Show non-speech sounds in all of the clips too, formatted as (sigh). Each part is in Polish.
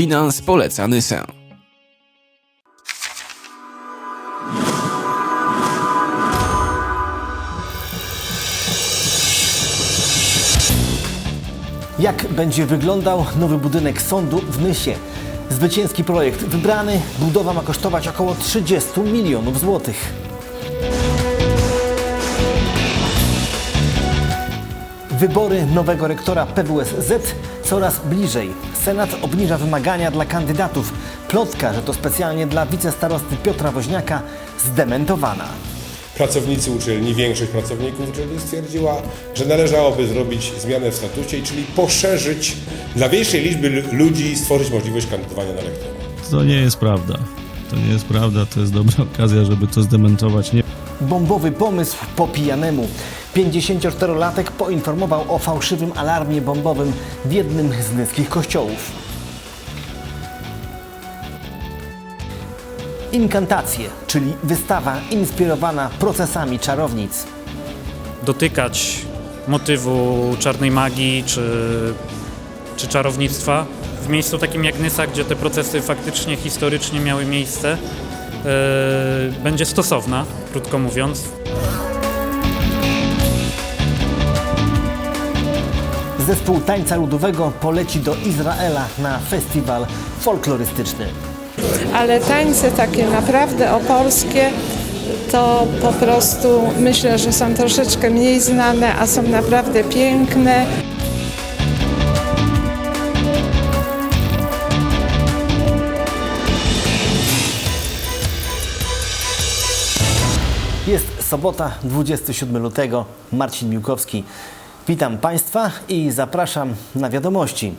Finans poleca Nysę. Jak będzie wyglądał nowy budynek sądu w Nysie? Zwycięski projekt wybrany, budowa ma kosztować około 30 milionów złotych. Wybory nowego rektora PWSZ coraz bliżej. Senat obniża wymagania dla kandydatów. Plotka, że to specjalnie dla wicestarosty Piotra Woźniaka, zdementowana. Pracownicy uczelni, większość pracowników uczelni stwierdziła, że należałoby zrobić zmianę w statucie, czyli poszerzyć dla większej liczby ludzi, stworzyć możliwość kandydowania na rektora. To nie jest prawda. To nie jest prawda, to jest dobra okazja, żeby to zdementować. Nie Bombowy pomysł po pijanemu. 54-latek poinformował o fałszywym alarmie bombowym w jednym z nyskich kościołów. Inkantacje, czyli wystawa inspirowana procesami czarownic. dotykać motywu czarnej magii czy, czy czarownictwa w miejscu takim jak Nysa, gdzie te procesy faktycznie historycznie miały miejsce, e, będzie stosowna, krótko mówiąc. Zespół tańca ludowego poleci do Izraela na festiwal folklorystyczny. ale tańce takie naprawdę opolskie to po prostu myślę, że są troszeczkę mniej znane, a są naprawdę piękne. Jest sobota, 27 lutego. Marcin Miłkowski. Witam Państwa i zapraszam na wiadomości.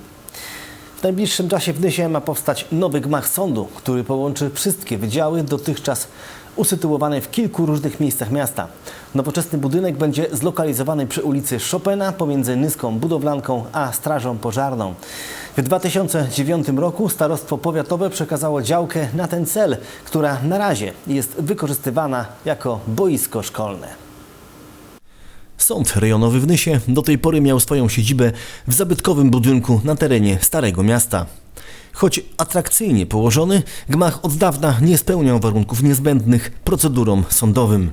W najbliższym czasie w Nysie ma powstać nowy gmach sądu, który połączy wszystkie wydziały dotychczas usytuowane w kilku różnych miejscach miasta. Nowoczesny budynek będzie zlokalizowany przy ulicy Chopina pomiędzy Nyską Budowlanką a Strażą Pożarną. W 2009 roku Starostwo Powiatowe przekazało działkę na ten cel, która na razie jest wykorzystywana jako boisko szkolne. Sąd rejonowy w Nysie do tej pory miał swoją siedzibę w zabytkowym budynku na terenie Starego Miasta. Choć atrakcyjnie położony, gmach od dawna nie spełniał warunków niezbędnych procedurom sądowym.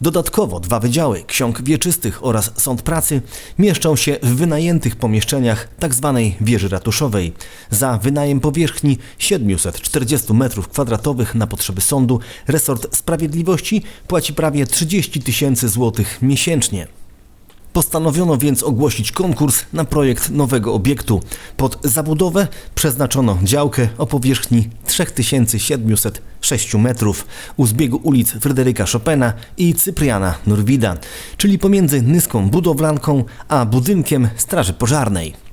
Dodatkowo dwa wydziały ksiąg wieczystych oraz sąd pracy mieszczą się w wynajętych pomieszczeniach tzw. wieży ratuszowej. Za wynajem powierzchni 740 m2 na potrzeby sądu resort sprawiedliwości płaci prawie 30 tysięcy złotych miesięcznie. Postanowiono więc ogłosić konkurs na projekt nowego obiektu. Pod zabudowę przeznaczono działkę o powierzchni 3706 metrów u zbiegu ulic Fryderyka Chopina i Cypriana Norwida, czyli pomiędzy Nyską Budowlanką a budynkiem Straży Pożarnej.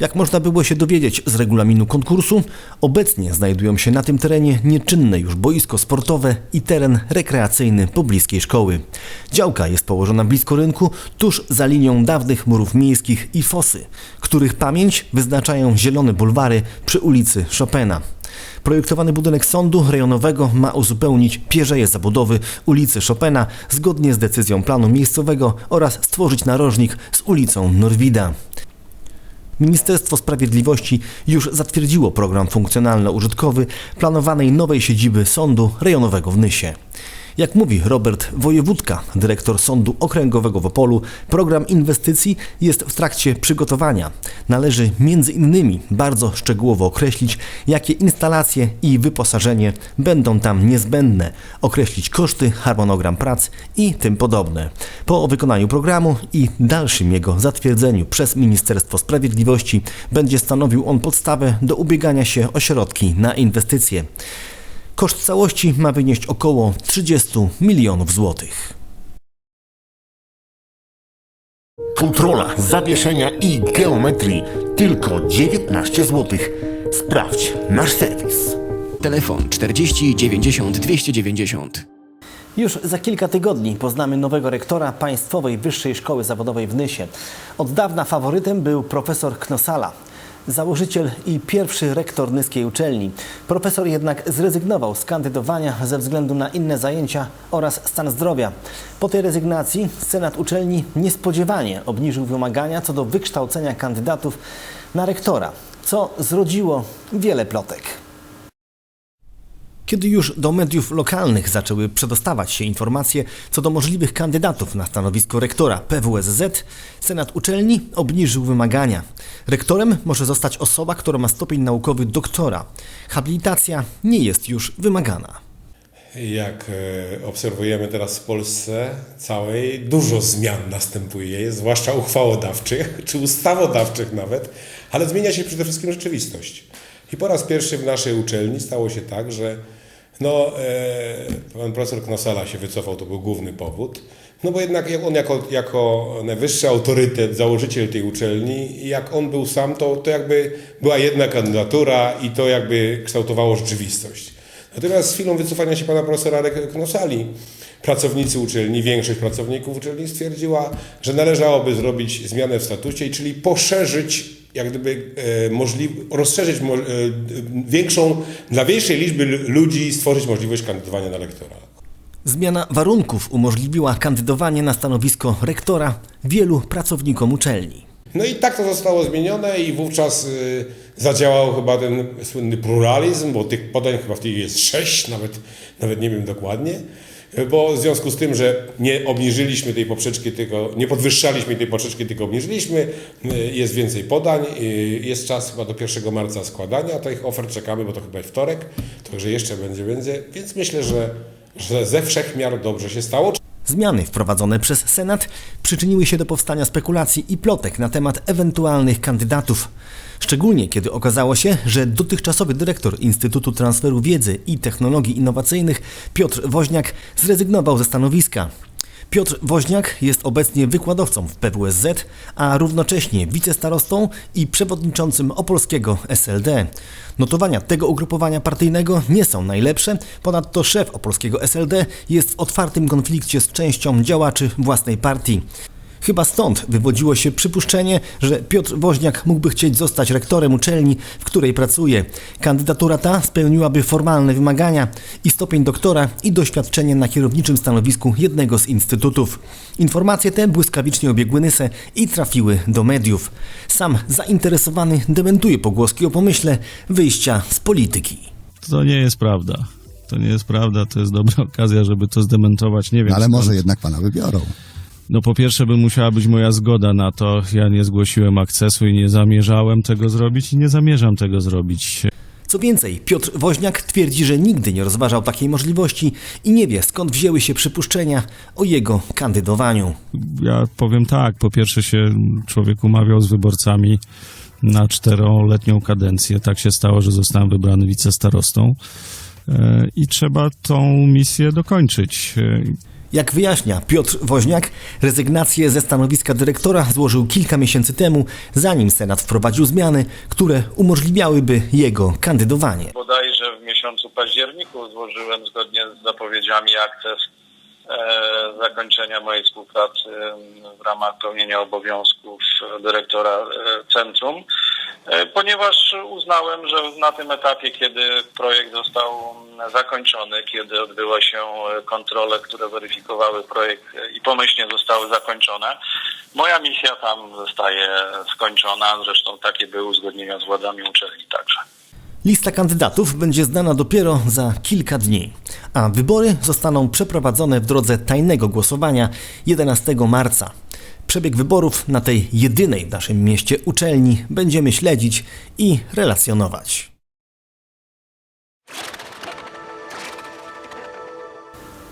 Jak można było się dowiedzieć z regulaminu konkursu, obecnie znajdują się na tym terenie nieczynne już boisko sportowe i teren rekreacyjny pobliskiej szkoły. Działka jest położona blisko rynku, tuż za linią dawnych murów miejskich i fosy, których pamięć wyznaczają zielone bulwary przy ulicy Chopina. Projektowany budynek sądu rejonowego ma uzupełnić pierzeje zabudowy ulicy Chopina zgodnie z decyzją planu miejscowego oraz stworzyć narożnik z ulicą Norwida. Ministerstwo Sprawiedliwości już zatwierdziło program funkcjonalno-użytkowy planowanej nowej siedziby Sądu Rejonowego w Nysie. Jak mówi Robert Wojewódka, dyrektor Sądu Okręgowego w Opolu, program inwestycji jest w trakcie przygotowania. Należy między innymi bardzo szczegółowo określić, jakie instalacje i wyposażenie będą tam niezbędne, określić koszty, harmonogram prac i tym podobne. Po wykonaniu programu i dalszym jego zatwierdzeniu przez Ministerstwo Sprawiedliwości będzie stanowił on podstawę do ubiegania się o środki na inwestycje. Koszt całości ma wynieść około 30 milionów złotych. Kontrola zawieszenia i geometrii tylko 19 zł. Sprawdź nasz serwis. Telefon 40 90 290. Już za kilka tygodni poznamy nowego rektora Państwowej Wyższej Szkoły Zawodowej w Nysie. Od dawna faworytem był profesor Knosala, założyciel i pierwszy rektor nyskiej uczelni. Profesor jednak zrezygnował z kandydowania ze względu na inne zajęcia oraz stan zdrowia. Po tej rezygnacji Senat uczelni niespodziewanie obniżył wymagania co do wykształcenia kandydatów na rektora. co zrodziło wiele plotek. Kiedy już do mediów lokalnych zaczęły przedostawać się informacje co do możliwych kandydatów na stanowisko rektora PWSZ, Senat uczelni obniżył wymagania. Rektorem może zostać osoba, która ma stopień naukowy doktora. Habilitacja nie jest już wymagana. Jak e, obserwujemy teraz w Polsce całej, dużo zmian następuje, zwłaszcza uchwałodawczych (laughs) czy ustawodawczych nawet, ale zmienia się przede wszystkim rzeczywistość. I po raz pierwszy w naszej uczelni stało się tak, że no, e, pan profesor Knosala się wycofał, to był główny powód. No bo jednak on jako, jako najwyższy autorytet, założyciel tej uczelni, jak on był sam, to, to jakby była jedna kandydatura i to jakby kształtowało rzeczywistość. Natomiast z chwilą wycofania się pana profesora Knosali, pracownicy uczelni, większość pracowników uczelni stwierdziła, że należałoby zrobić zmianę w statucie, czyli poszerzyć, jak gdyby e, możli- rozszerzyć e, większą, dla większej liczby ludzi stworzyć możliwość kandydowania na lektora. Zmiana warunków umożliwiła kandydowanie na stanowisko rektora wielu pracownikom uczelni. No i tak to zostało zmienione i wówczas y, zadziałał chyba ten słynny pluralizm, bo tych podań chyba w tej jest sześć, nawet, nawet nie wiem dokładnie, bo w związku z tym, że nie obniżyliśmy tej poprzeczki, tylko nie podwyższaliśmy tej poprzeczki, tylko obniżyliśmy, y, jest więcej podań, y, jest czas chyba do 1 marca składania tych ofert, czekamy, bo to chyba wtorek, także jeszcze będzie, będzie, więc myślę, że, że ze wszech miar dobrze się stało. Zmiany wprowadzone przez Senat przyczyniły się do powstania spekulacji i plotek na temat ewentualnych kandydatów. Szczególnie kiedy okazało się, że dotychczasowy dyrektor Instytutu Transferu Wiedzy i Technologii Innowacyjnych Piotr Woźniak zrezygnował ze stanowiska. Piotr Woźniak jest obecnie wykładowcą w PWSZ, a równocześnie wicestarostą i przewodniczącym opolskiego SLD. Notowania tego ugrupowania partyjnego nie są najlepsze, ponadto szef opolskiego SLD jest w otwartym konflikcie z częścią działaczy własnej partii. Chyba stąd wywodziło się przypuszczenie, że Piotr Woźniak mógłby chcieć zostać rektorem uczelni, w której pracuje. Kandydatura ta spełniłaby formalne wymagania i stopień doktora i doświadczenie na kierowniczym stanowisku jednego z instytutów. Informacje te błyskawicznie obiegły Nysę i trafiły do mediów. Sam zainteresowany dementuje pogłoski o pomyśle wyjścia z polityki. To nie jest prawda. To nie jest prawda, to jest dobra okazja, żeby to zdementować. Nie wiem. No, ale skąd. może jednak pana wybiorą. No po pierwsze by musiała być moja zgoda na to. Ja nie zgłosiłem akcesu i nie zamierzałem tego zrobić i nie zamierzam tego zrobić. Co więcej, Piotr Woźniak twierdzi, że nigdy nie rozważał takiej możliwości i nie wie skąd wzięły się przypuszczenia o jego kandydowaniu. Ja powiem tak, po pierwsze się człowiek umawiał z wyborcami na czteroletnią kadencję. Tak się stało, że zostałem wybrany wicestarostą e, i trzeba tą misję dokończyć. Jak wyjaśnia Piotr Woźniak, rezygnację ze stanowiska dyrektora złożył kilka miesięcy temu, zanim Senat wprowadził zmiany, które umożliwiałyby jego kandydowanie. bodajże w miesiącu październiku złożyłem zgodnie z zapowiedziami akces e, zakończenia mojej współpracy w ramach pełnienia obowiązków dyrektora e, centrum, ponieważ uznałem, że na tym etapie, kiedy projekt został zakończony, kiedy odbyły się kontrole, które weryfikowały projekt i pomyślnie zostały zakończone, moja misja tam zostaje skończona. Zresztą takie były uzgodnienia z władzami uczelni także. Lista kandydatów będzie znana dopiero za kilka dni, a wybory zostaną przeprowadzone w drodze tajnego głosowania 11 marca. Przebieg wyborów na tej jedynej w naszym mieście uczelni będziemy śledzić i relacjonować.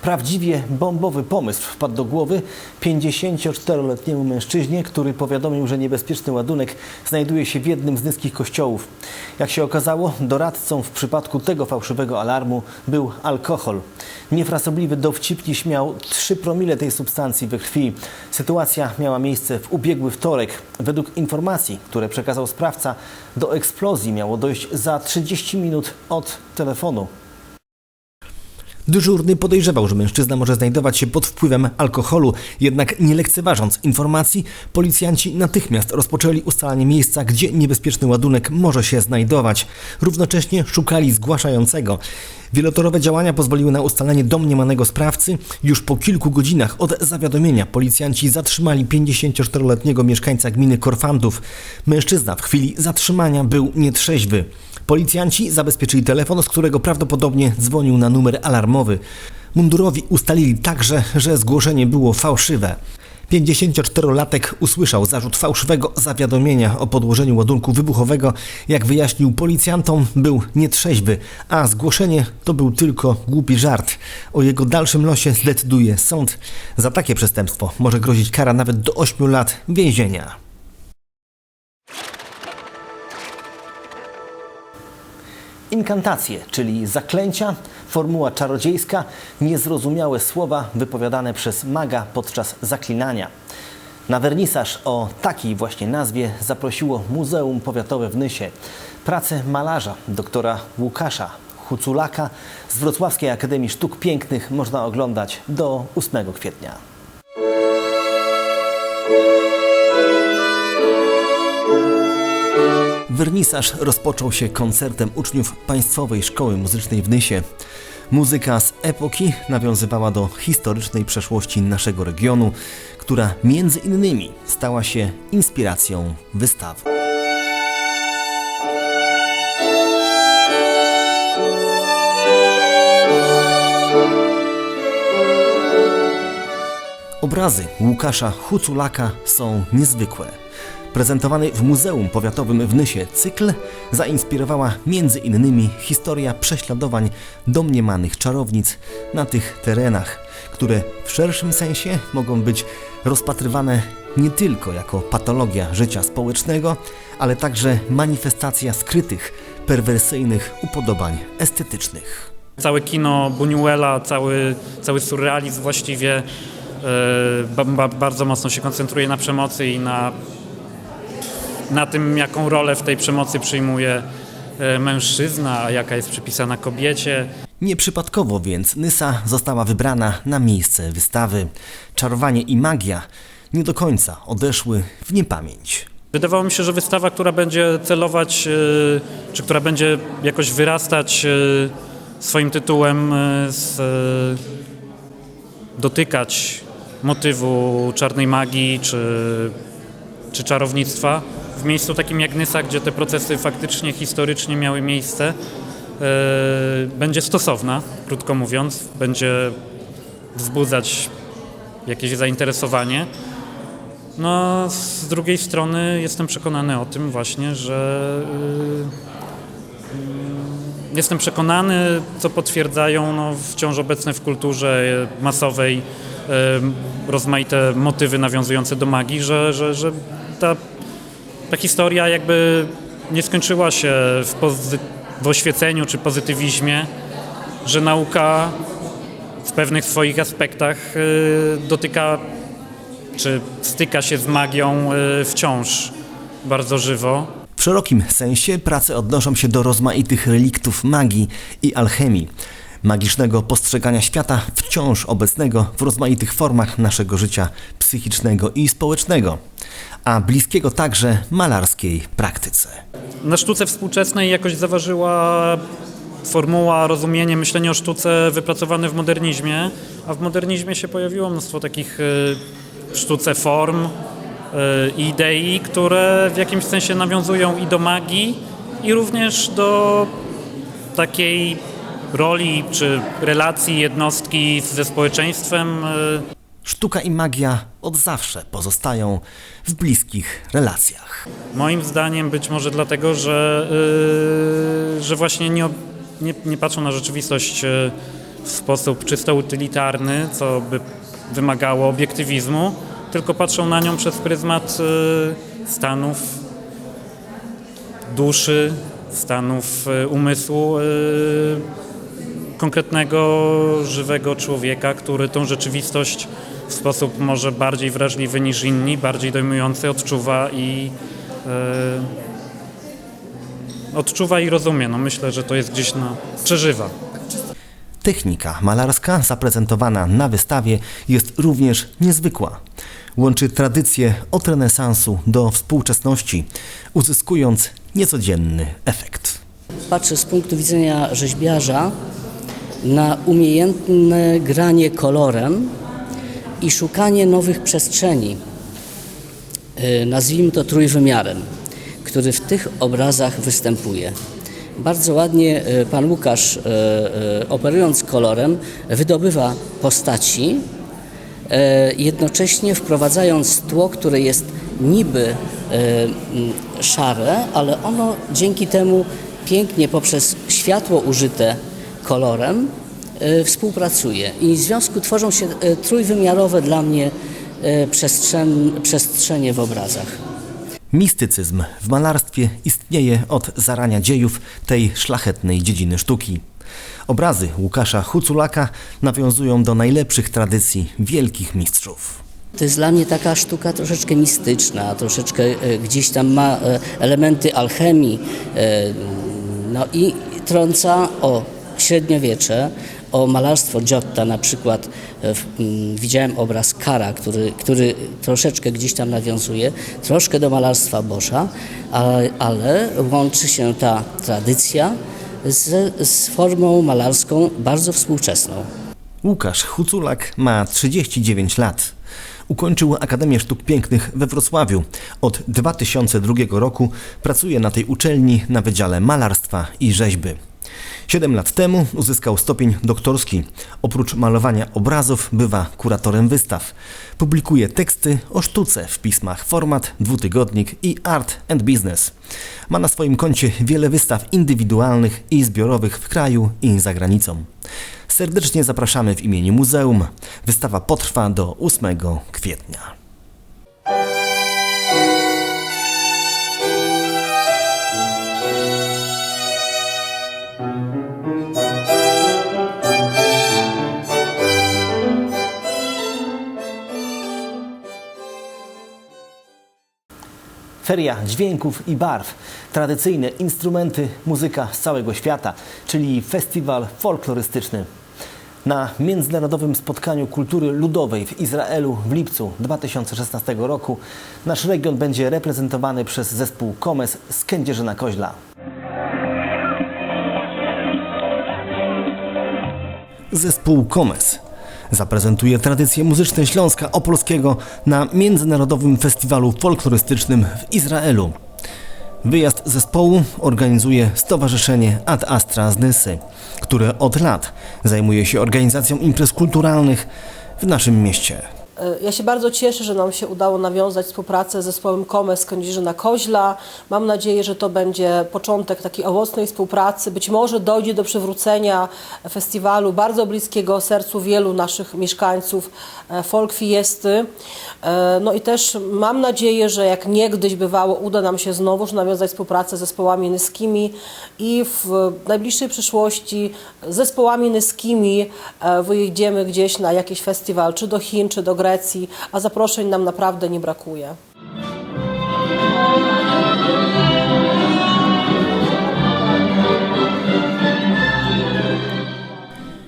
Prawdziwie bombowy pomysł wpadł do głowy 54-letniemu mężczyźnie, który powiadomił, że niebezpieczny ładunek znajduje się w jednym z niskich kościołów. Jak się okazało, doradcą w przypadku tego fałszywego alarmu był alkohol. Niefrasobliwy dowcipniś miał 3 promile tej substancji we krwi. Sytuacja miała miejsce w ubiegły wtorek. Według informacji, które przekazał sprawca, do eksplozji miało dojść za 30 minut od telefonu. Dyżurny podejrzewał, że mężczyzna może znajdować się pod wpływem alkoholu, jednak nie lekceważąc informacji, policjanci natychmiast rozpoczęli ustalanie miejsca, gdzie niebezpieczny ładunek może się znajdować. Równocześnie szukali zgłaszającego. Wielotorowe działania pozwoliły na ustalenie domniemanego sprawcy. Już po kilku godzinach od zawiadomienia policjanci zatrzymali 54-letniego mieszkańca gminy Korfantów. Mężczyzna w chwili zatrzymania był nietrzeźwy. Policjanci zabezpieczyli telefon, z którego prawdopodobnie dzwonił na numer alarmowy. Mundurowi ustalili także, że zgłoszenie było fałszywe. 54-latek usłyszał zarzut fałszywego zawiadomienia o podłożeniu ładunku wybuchowego. Jak wyjaśnił policjantom, był nietrzeźwy, a zgłoszenie to był tylko głupi żart. O jego dalszym losie zdecyduje sąd. Za takie przestępstwo może grozić kara nawet do 8 lat więzienia. Inkantacje, czyli zaklęcia, formuła czarodziejska, niezrozumiałe słowa wypowiadane przez maga podczas zaklinania. Na wernisaż o takiej właśnie nazwie zaprosiło Muzeum Powiatowe w Nysie. Pracę malarza doktora Łukasza Huculaka z Wrocławskiej Akademii Sztuk Pięknych można oglądać do 8 kwietnia. Wernisaż rozpoczął się koncertem uczniów Państwowej Szkoły Muzycznej w Nysie. Muzyka z epoki nawiązywała do historycznej przeszłości naszego regionu, która między innymi stała się inspiracją wystawy. Obrazy Łukasza Huculaka są niezwykłe. Prezentowany w Muzeum Powiatowym w Nysie cykl zainspirowała innymi historia prześladowań domniemanych czarownic na tych terenach, które w szerszym sensie mogą być rozpatrywane nie tylko jako patologia życia społecznego, ale także manifestacja skrytych, perwersyjnych upodobań estetycznych. Całe kino Buñuela, cały, cały surrealizm właściwie ba, bardzo mocno się koncentruje na przemocy i na, na tym, jaką rolę w tej przemocy przyjmuje e, mężczyzna, a jaka jest przypisana kobiecie. Nieprzypadkowo więc Nysa została wybrana na miejsce wystawy. Czarowanie i magia nie do końca odeszły w niepamięć. Wydawało mi się, że wystawa, która będzie celować, e, czy która będzie jakoś wyrastać e, swoim tytułem, z, dotykać motywu czarnej magii czy, czy czarownictwa w miejscu takim jak Nysa, gdzie te procesy faktycznie historycznie miały miejsce, e, będzie stosowna, krótko mówiąc, będzie wzbudzać jakieś zainteresowanie. No, z drugiej strony jestem przekonany o tym właśnie, że y, jestem przekonany, co potwierdzają no, wciąż obecne w kulturze masowej y, rozmaite motywy nawiązujące do magii, że, że, że ta, ta historia jakby nie skończyła się w, pozy- w oświeceniu czy pozytywizmie, że nauka w pewnych swoich aspektach y, dotyka czy styka się z magią y, wciąż bardzo żywo. W szerokim sensie prace odnoszą się do rozmaitych reliktów magii i alchemii, magicznego postrzegania świata wciąż obecnego w rozmaitych formach naszego życia psychicznego i społecznego, a bliskiego także malarskiej praktyce. Na sztuce współczesnej jakoś zaważyła formuła, rozumienie, myślenie o sztuce wypracowane w modernizmie, a w modernizmie się pojawiło mnóstwo takich y, w sztuce form, y, idei, które w jakimś sensie nawiązują i do magii, i również do takiej roli czy relacji jednostki ze społeczeństwem. y, Sztuka i magia od zawsze pozostają w bliskich relacjach. Moim zdaniem być może dlatego, że, yy, że właśnie nie, nie, nie patrzą na rzeczywistość yy, w sposób czysto utylitarny, co by wymagało obiektywizmu, tylko patrzą na nią przez pryzmat yy, stanów duszy, stanów umysłu yy, konkretnego, żywego człowieka, który tą rzeczywistość w sposób może bardziej wrażliwy niż inni, bardziej dojmujący odczuwa i e, odczuwa i rozumie. No myślę, że to jest gdzieś na przeżywa. Technika malarska zaprezentowana na wystawie jest również niezwykła. Łączy tradycję od renesansu do współczesności, uzyskując niecodzienny efekt. Patrzę z punktu widzenia rzeźbiarza na umiejętne granie kolorem i szukanie nowych przestrzeni, y, nazwijmy to trójwymiarem, który w tych obrazach występuje. Bardzo ładnie y, pan Łukasz, y, operując kolorem, wydobywa postaci, e, jednocześnie wprowadzając tło, które jest niby e, szare, ale ono dzięki temu pięknie poprzez światło użyte kolorem e, współpracuje i w związku tworzą się e, trójwymiarowe dla mnie e, przestrzen, przestrzenie w obrazach. Mistycyzm w malarstwie istnieje od zarania dziejów tej szlachetnej dziedziny sztuki. Obrazy Łukasza Huculaka nawiązują do najlepszych tradycji wielkich mistrzów. To jest dla mnie taka sztuka troszeczkę mistyczna, troszeczkę gdzieś tam ma elementy alchemii, no i trąca o średniowiecze, o malarstwo Giotta na przykład. e, w- m, Widziałem obraz Kara, który, który troszeczkę gdzieś tam nawiązuje, troszkę do malarstwa Boscha, ale, ale łączy się ta tradycja z, z formą malarską bardzo współczesną. Łukasz Huculak ma 39 lat. Ukończył Akademię Sztuk Pięknych we Wrocławiu. Od 2002 roku pracuje na tej uczelni na Wydziale Malarstwa i Rzeźby. Siedem lat temu uzyskał stopień doktorski. Oprócz malowania obrazów bywa kuratorem wystaw. Publikuje teksty o sztuce w pismach Format, Dwutygodnik i Art and Business. Ma na swoim koncie wiele wystaw indywidualnych i zbiorowych w kraju i za granicą. Serdecznie zapraszamy w imieniu muzeum. Wystawa potrwa do 8 kwietnia. Feria dźwięków i barw, tradycyjne instrumenty, muzyka z całego świata, czyli festiwal folklorystyczny. Na międzynarodowym spotkaniu kultury ludowej w Izraelu w lipcu 2016 roku nasz region będzie reprezentowany przez zespół Komes z Kędzierzyna Koźla. Zespół Komes zaprezentuje tradycje muzyczne Śląska Opolskiego na Międzynarodowym Festiwalu Folklorystycznym w Izraelu. Wyjazd zespołu organizuje Stowarzyszenie Ad Astra z Nysy, które od lat zajmuje się organizacją imprez kulturalnych w naszym mieście. Ja się bardzo cieszę, że nam się udało nawiązać współpracę z zespołem Komes z Kędzierzyna Koźla. Mam nadzieję, że to będzie początek takiej owocnej współpracy. Być może dojdzie do przywrócenia festiwalu bardzo bliskiego sercu wielu naszych mieszkańców e, Folk Fiesty. E, No i też mam nadzieję, że jak niegdyś bywało, uda nam się znowuż nawiązać współpracę z zespołami nyskimi i w najbliższej przyszłości z zespołami nyskimi e, wyjedziemy gdzieś na jakiś festiwal, czy do Chin, czy do Grecji, a zaproszeń nam naprawdę nie brakuje.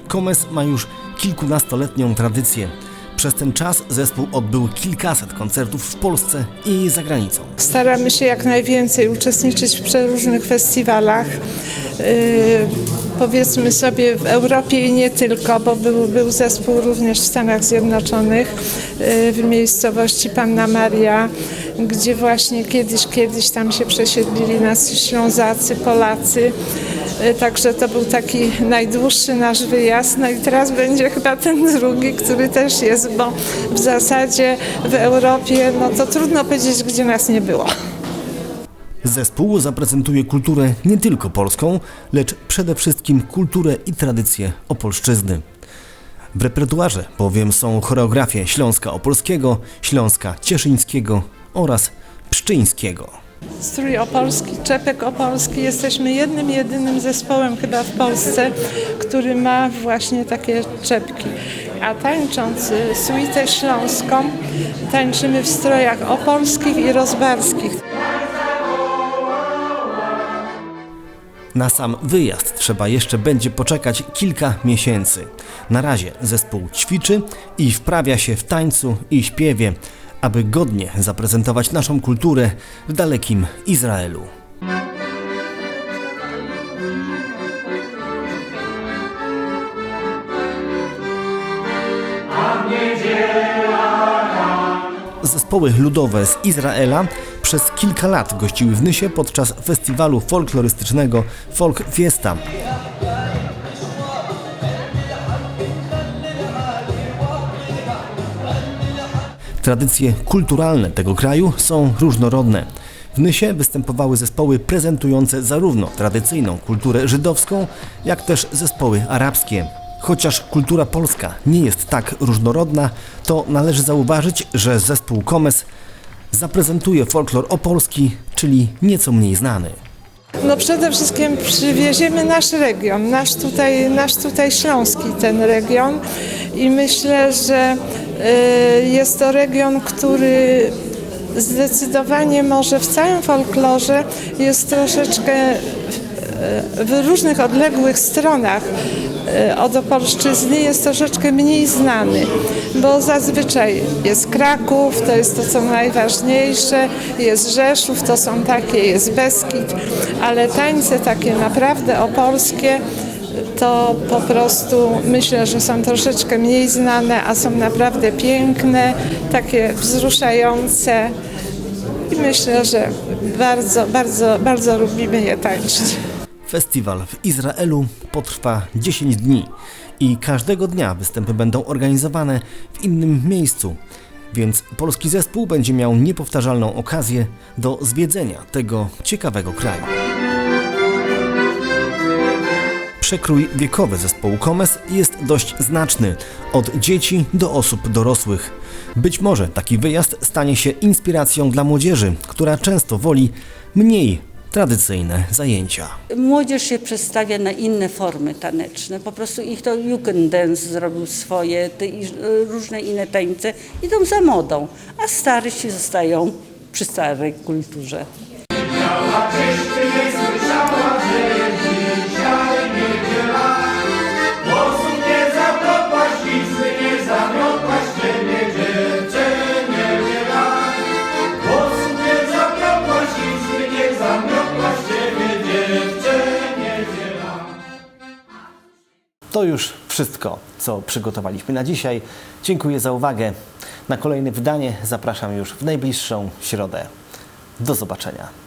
Komes ma już kilkunastoletnią tradycję. Przez ten czas zespół odbył kilkaset koncertów w Polsce i za granicą. Staramy się jak najwięcej uczestniczyć w przeróżnych festiwalach. Yy, powiedzmy sobie w Europie i nie tylko, bo był, był zespół również w Stanach Zjednoczonych, yy, w miejscowości Panna Maria, gdzie właśnie kiedyś, kiedyś tam się przesiedlili nasi Ślązacy, Polacy. Yy, Także to był taki najdłuższy nasz wyjazd. No i teraz będzie chyba ten drugi, który też jest, bo w zasadzie w Europie, no to trudno powiedzieć, gdzie nas nie było. Zespół zaprezentuje kulturę nie tylko polską, lecz przede wszystkim kulturę i tradycje Opolszczyzny. W repertuarze bowiem są choreografie Śląska Opolskiego, Śląska Cieszyńskiego oraz Pszczyńskiego. Strój opolski, czepek opolski. Jesteśmy jednym, jedynym zespołem chyba w Polsce, który ma właśnie takie czepki. A tańcząc suitę śląską, tańczymy w strojach opolskich i rozbarskich. Na sam wyjazd trzeba jeszcze będzie poczekać kilka miesięcy. Na razie zespół ćwiczy i wprawia się w tańcu i śpiewie, aby godnie zaprezentować naszą kulturę w dalekim Izraelu. Zespoły ludowe z Izraela przez kilka lat gościły w Nysie podczas festiwalu folklorystycznego Folk Fiesta. Tradycje kulturalne tego kraju są różnorodne. W Nysie występowały zespoły prezentujące zarówno tradycyjną kulturę żydowską, jak też zespoły arabskie. Chociaż kultura polska nie jest tak różnorodna, to należy zauważyć, że zespół Komes zaprezentuje folklor opolski, czyli nieco mniej znany. No przede wszystkim przywieziemy nasz region, nasz tutaj, nasz tutaj śląski ten region. I myślę, że y, jest to region, który zdecydowanie może w całym folklorze jest troszeczkę w różnych odległych stronach y, od Opolszczyzny jest troszeczkę mniej znany, bo zazwyczaj jest Kraków, to jest to co najważniejsze, jest Rzeszów, to są takie, jest Beskid, ale tańce takie naprawdę opolskie to po prostu myślę, że są troszeczkę mniej znane, a są naprawdę piękne, takie wzruszające i myślę, że bardzo, bardzo, bardzo lubimy je tańczyć. Festiwal w Izraelu potrwa 10 dni i każdego dnia występy będą organizowane w innym miejscu, więc polski zespół będzie miał niepowtarzalną okazję do zwiedzenia tego ciekawego kraju. Przekrój wiekowy zespołu Komes jest dość znaczny, od dzieci do osób dorosłych. Być może taki wyjazd stanie się inspiracją dla młodzieży, która często woli mniej tradycyjne zajęcia. Młodzież się przestawia na inne formy taneczne. Po prostu ich to Jugenddance zrobił swoje, te i różne inne tańce idą za modą, a staryści zostają przy starej kulturze. To już wszystko, co przygotowaliśmy na dzisiaj. Dziękuję za uwagę. Na kolejne wydanie zapraszam już w najbliższą środę. Do zobaczenia.